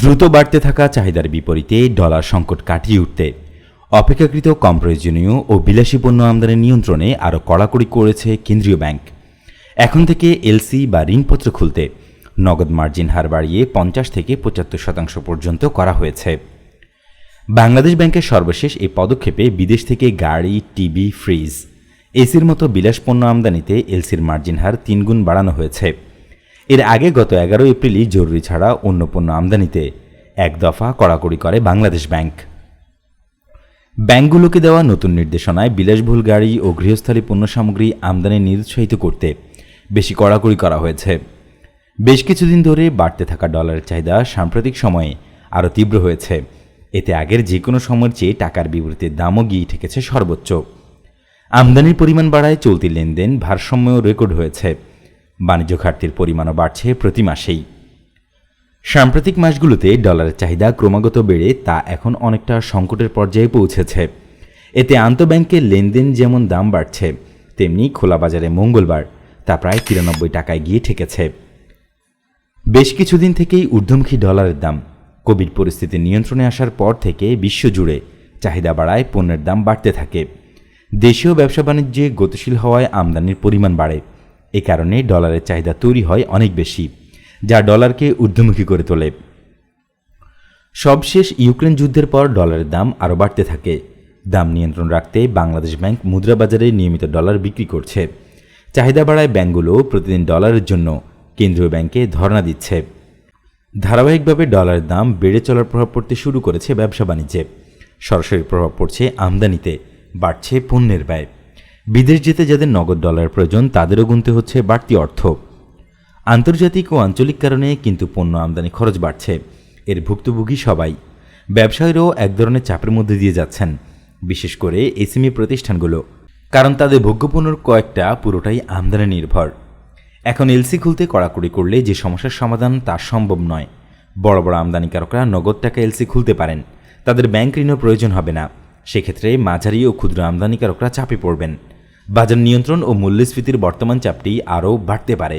দ্রুত বাড়তে থাকা চাহিদার বিপরীতে ডলার সংকট কাটিয়ে উঠতে। অপেক্ষাকৃত কম প্রয়োজনীয় ও বিলাসী পণ্য আমদানি নিয়ন্ত্রণে আরও কড়াকড়ি করেছে কেন্দ্রীয় ব্যাংক। এখন থেকে এলসি বা ঋণপত্র খুলতে। নগদ মার্জিন হার বাড়িয়ে পঞ্চাশ থেকে পঁচাত্তর শতাংশ পর্যন্ত করা হয়েছে। বাংলাদেশ ব্যাংকের সর্বশেষ এই পদক্ষেপে বিদেশ থেকে গাড়ি, টিভি, ফ্রিজ, এসির মতো বিলাস পণ্য আমদানিতে এলসির মার্জিন হার তিনগুণ বাড়ানো হয়েছে। এর আগে গত এগারো এপ্রিলই জরুরি ছাড়া অন্য পণ্য আমদানিতে এক দফা কড়াকড়ি করে বাংলাদেশ ব্যাংক। ব্যাংকগুলোকে দেওয়া নতুন নির্দেশনায় বিলাসবহুল গাড়ি ও গৃহস্থালী পণ্য সামগ্রী আমদানি নিরুৎসাহিত করতে বেশি কড়াকড়ি করা হয়েছে। বেশ কিছুদিন ধরে বাড়তে থাকা ডলারের চাহিদা সাম্প্রতিক সময়ে আরও তীব্র হয়েছে। এতে আগের যে কোনো সময়ের চেয়ে টাকার বিপরীতে দামও গিয়ে ঠেকেছে সর্বোচ্চ। আমদানির পরিমাণ বাড়ায় চলতি লেনদেন ভারসাম্যও রেকর্ড হয়েছে। বাণিজ্য ঘাটতির পরিমাণও বাড়ছে প্রতি মাসেই। সাম্প্রতিক মাসগুলোতে ডলারের চাহিদা ক্রমাগত বেড়ে তা এখন অনেকটা সংকটের পর্যায়ে পৌঁছেছে। এতে আন্তঃব্যাংকের লেনদেন যেমন দাম বাড়ছে, তেমনি খোলা বাজারে মঙ্গলবার তা প্রায় তিরানব্বই টাকায় গিয়ে ঠেকেছে। বেশ কিছুদিন থেকেই ঊর্ধ্বমুখী ডলারের দাম, কোভিড পরিস্থিতি নিয়ন্ত্রণে আসার পর থেকে বিশ্বজুড়ে চাহিদা বাড়ায়, পণ্যের দাম বাড়তে থাকে। দেশীয় ব্যবসা বাণিজ্যে গতিশীল হওয়ায় আমদানির পরিমাণ বাড়ে। এ কারণে ডলারের চাহিদা তৈরি হয় অনেক বেশি, যা ডলারকে ঊর্ধ্বমুখী করে তোলে। সবশেষ ইউক্রেন যুদ্ধের পর ডলারের দাম আরও বাড়তে থাকে। দাম নিয়ন্ত্রণ রাখতে বাংলাদেশ ব্যাংক মুদ্রা বাজারে নিয়মিত ডলার বিক্রি করছে। চাহিদা বাড়ায় ব্যাংকগুলো প্রতিদিন ডলারের জন্য কেন্দ্রীয় ব্যাংকে ধর্ণা দিচ্ছে। ধারাবাহিকভাবে ডলারের দাম বেড়ে চলার প্রভাব পড়তে শুরু করেছে ব্যবসা বাণিজ্যে। সরাসরি প্রভাব পড়ছে আমদানিতে, বাড়ছে পণ্যের ব্যয়। বিদেশ যেতে যাদের নগদ ডলার প্রয়োজন, তাদেরও গুনতে হচ্ছে বাড়তি অর্থ। আন্তর্জাতিক ও আঞ্চলিক কারণে কিন্তু পণ্য আমদানি খরচ বাড়ছে। এর ভুক্তভোগী সবাই। ব্যবসায়ীরাও এক ধরনের চাপের মধ্যে দিয়ে যাচ্ছেন, বিশেষ করে এসএমই প্রতিষ্ঠানগুলো। কারণ তাদের ভোগ্যপণ্যর কয়েকটা পুরোটাই আমদানি নির্ভর। এখন এলসি খুলতে কড়াকড়ি করলে যে সমস্যার সমাধান তা সম্ভব নয়। বড় বড় আমদানিকারকরা নগদ টাকা এলসি খুলতে পারেন। তাদের ব্যাংক ঋণও প্রয়োজন হবে না। সেক্ষেত্রে মাঝারি ও ক্ষুদ্র আমদানিকারকরা চাপে পড়বেন। বাজার নিয়ন্ত্রণ ও মূল্যস্ফীতির বর্তমান চাপটি আরও বাড়তে পারে।